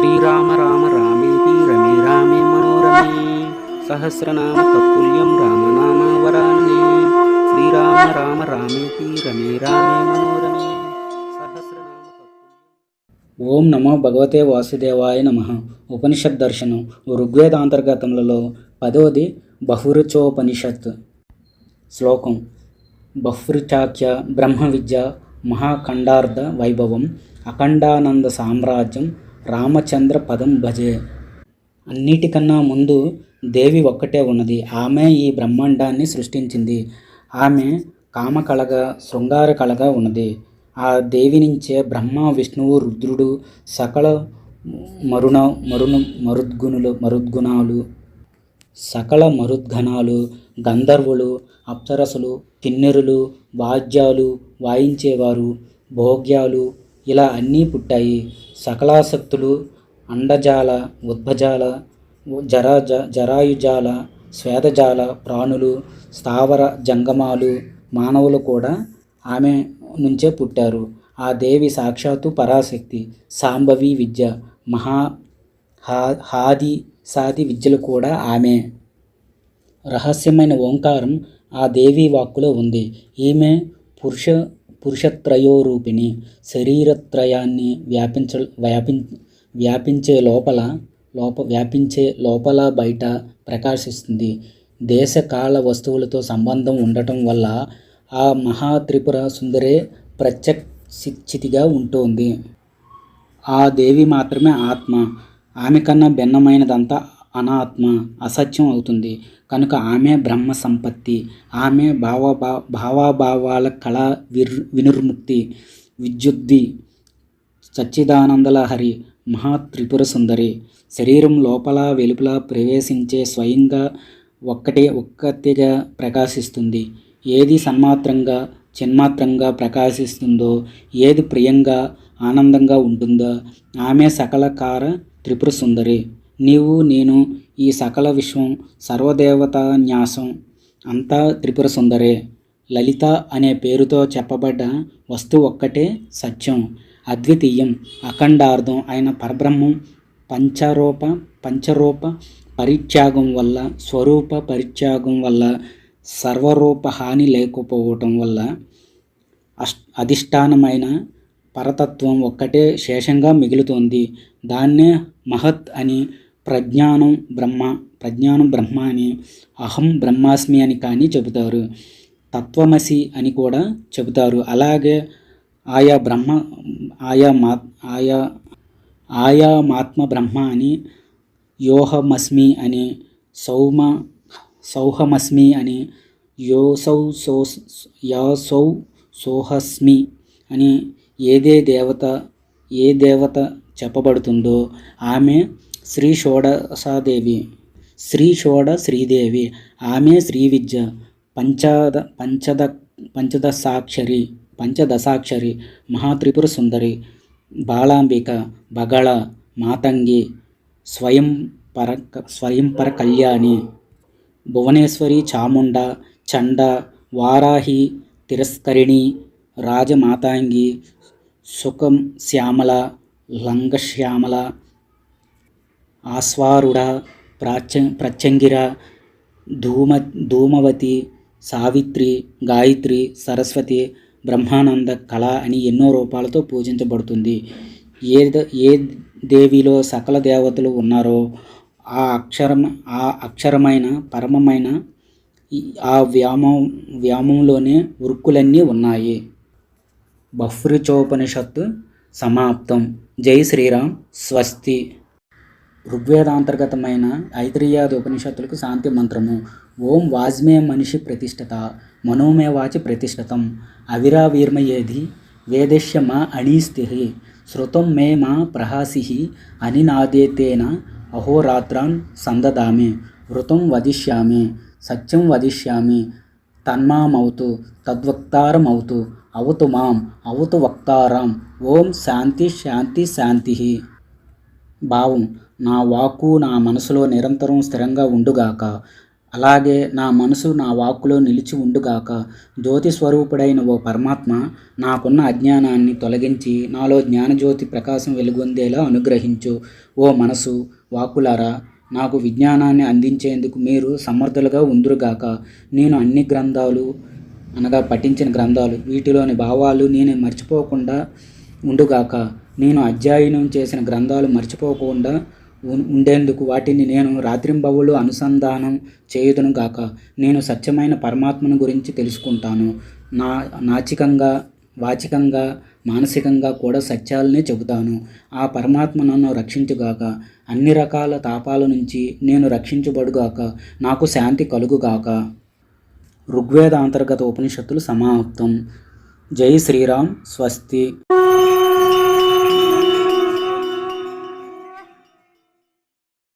శ్రీరామ రామ రామేతి రమే రామే మనోరమే సహస్రనామ తత్తుల్యం రామనామ వరాన్నే శ్రీరామ రామ రామేతి రమే రామే మనోరమే ఓం నమో భగవతే వాసుదేవాయ నమ ఉపనిషత్ దర్శనం ఋగ్వేదాంతర్గతములలో పదవది బహురుచోపనిషత్ శ్లోకం బహ్వృచాఖ్య బ్రహ్మ విద్య మహాఖండార్థ వైభవం అఖండానంద సామ్రాజ్యం రామచంద్ర పదం భజే. అన్నిటికన్నా ముందు దేవి ఒక్కటే ఉన్నది. ఆమె ఈ బ్రహ్మాండాన్ని సృష్టించింది. ఆమె కామకళగా శృంగార కళగా ఉన్నది. ఆ దేవి నుంచే బ్రహ్మ విష్ణువు రుద్రుడు సకల మరుణ మరుణ మరుద్గుణులు మరుద్గుణాలు సకల మరుద్గణాలు గంధర్వులు అప్సరసులు కిన్నెరులు వాద్యాలు వాయించేవారు భోగ్యాలు ఇలా అన్నీ పుట్టాయి. సకలాసక్తులు అండజాల ఉద్భజాల జరాజ జరాయుజాల శ్వేతజాల ప్రాణులు స్థావర జంగమాలు మానవులు కూడా ఆమె నుంచే పుట్టారు. ఆ దేవి సాక్షాత్తు పరాశక్తి సాంబవి విద్య మహా హా హాది సాది విద్యలు కూడా ఆమె. రహస్యమైన ఓంకారం ఆ దేవి వాక్కులో ఉంది. ఈమె పురుష పురుషత్రయోరూపిణి శరీరత్రయాన్ని వ్యాపించ వ్యాపిం వ్యాపించే లోపల లోప వ్యాపించే లోపల బయట ప్రకాశిస్తుంది. దేశకాల వస్తువులతో సంబంధం ఉండటం వల్ల ఆ మహా త్రిపుర సుందరే ప్రత్యక్షితిగా ఉంటుంది. ఆ దేవి మాత్రమే ఆత్మ. ఆమె కన్నా భిన్నమైనదంతా అనాత్మ అసత్యం అవుతుంది. కనుక ఆమె బ్రహ్మ సంపత్తి ఆమె భావభా భావాభావాల కళ విర్ వినుర్ముక్తి విద్యుద్ధి సచ్చిదానందల హరి మహా త్రిపుర సుందరి. శరీరం లోపల వెలుపల ప్రవేశించే స్వయంగా ఒక్కటే ఒక్కటిగా ప్రకాశిస్తుంది. ఏది సన్మాత్రంగా చిన్మాత్రంగా ప్రకాశిస్తుందో ఏది ప్రియంగా ఆనందంగా ఉంటుందో ఆమె సకలకార త్రిపుర సుందరి. నీవు నేను ఈ సకల విశ్వం సర్వదేవతా న్యాసం అంతా త్రిపుర సుందరే. లలిత అనే పేరుతో చెప్పబడ్డ వస్తువు ఒక్కటే సత్యం అద్వితీయం అఖండార్థం అయిన పరబ్రహ్మం పంచరూప పంచరూప పరిత్యాగం వల్ల స్వరూప పరిత్యాగం వల్ల సర్వరూప హాని లేకపోవటం వల్ల అష్ అధిష్టానమైన పరతత్వం ఒక్కటే శేషంగా మిగులుతోంది. దాన్నే మహత్ అని ప్రజ్ఞానం బ్రహ్మ ప్రజ్ఞానం బ్రహ్మ అని అహం బ్రహ్మాస్మి అని కానీ చెబుతారు. తత్వమసి అని కూడా చెబుతారు. అలాగే ఆయా బ్రహ్మ ఆయా మా ఆయా ఆయా మాత్మ బ్రహ్మ అని యోహమస్మి అని సౌమ సౌహమస్మి అని యోసౌ సో యాసౌ సోహస్మి అని ఏదే దేవత ఏ దేవత చెప్పబడుతుందో ఆమె శ్రీ షోడశాదేవి శ్రీ షోడ శ్రీదేవి ఆమె శ్రీ విద్య పంచద పంచద పంచదశాక్షరి పంచదశాక్షరి మహాత్రిపుర సుందరి బాలాంబిక బగళ మాతంగి స్వయం పర స్వయంపర కళ్యాణి భువనేశ్వరి చాముండ చండ వారాహి తిరస్కరిణి రాజమాతాంగి సుఖం శ్యామల లంగశ్యామల ఆస్వారుడ ప్రాచ ప్రత్యంగిర ధూమ ధూమవతి సావిత్రి గాయత్రి సరస్వతి బ్రహ్మానంద కళ అని ఎన్నో రూపాలతో పూజించబడుతుంది. ఏ ద- ఏ దేవిలో సకల దేవతలు ఉన్నారో ఆ అక్షరం ఆ అక్షరమైన పరమమైన ఆ వ్యామం వ్యామంలోనే వృక్కులన్నీ ఉన్నాయి. బహ్రుచోపనిషత్తు సమాప్తం. జై శ్రీరామ్. స్వస్తి. ఋగ్వేదాంతర్గతమైన ఐత్రియాది ఉపనిషత్తులకు శాంతి మంత్రము. ఓం వాజ్మే మనిషి ప్రతిష్ఠత మనోమే వాచి ప్రతిష్ఠతం అవిరావీర్మయేధి వేదశ్య మా అణీస్తి శృతం మే మా ప్రహాసి అనినాదేతేన అహోరాత్రాన్ సందదామి వృతం వదిష్యామి సత్యం వదిష్యామి తన్మామవుతు తద్వక్తారమవుతు అవతు మాం అవతు వక్తారాం ఓం శాంతి శాంతి శాంతి భావం నా వాక్కు నా మనసులో నిరంతరం స్థిరంగా ఉండుగాక. అలాగే నా మనసు నా వాక్కులో నిలిచి ఉండుగాక. జ్యోతి స్వరూపుడైన ఓ పరమాత్మ నాకున్న అజ్ఞానాన్ని తొలగించి నాలో జ్ఞానజ్యోతి ప్రకాశం వెలుగొందేలా అనుగ్రహించు. ఓ మనసు వాక్కులారా నాకు విజ్ఞానాన్ని అందించేందుకు మీరు సమర్థులుగా ఉందురుగాక. నేను అన్ని గ్రంథాలు అనగా పఠించిన గ్రంథాలు వీటిలోని భావాలు నేను మర్చిపోకుండా ఉండుగాక. నేను అధ్యయనం చేసిన గ్రంథాలు మర్చిపోకుండా ఉండేందుకు వాటిని నేను రాత్రింబవులు అనుసంధానం చేయుదును గాక నేను సత్యమైన పరమాత్మను గురించి తెలుసుకుంటాను. నా నాచికంగా వాచికంగా మానసికంగా కూడా సత్యాలనే చెబుతాను. ఆ పరమాత్మ నన్ను రక్షించుగాక అన్ని రకాల తాపాల నుంచి నేను రక్షించబడుగాక నాకు శాంతి కలుగుగాక ఋగ్వేద అంతర్గత ఉపనిషత్తులు సమాప్తం. జై శ్రీరామ్ స్వస్తి.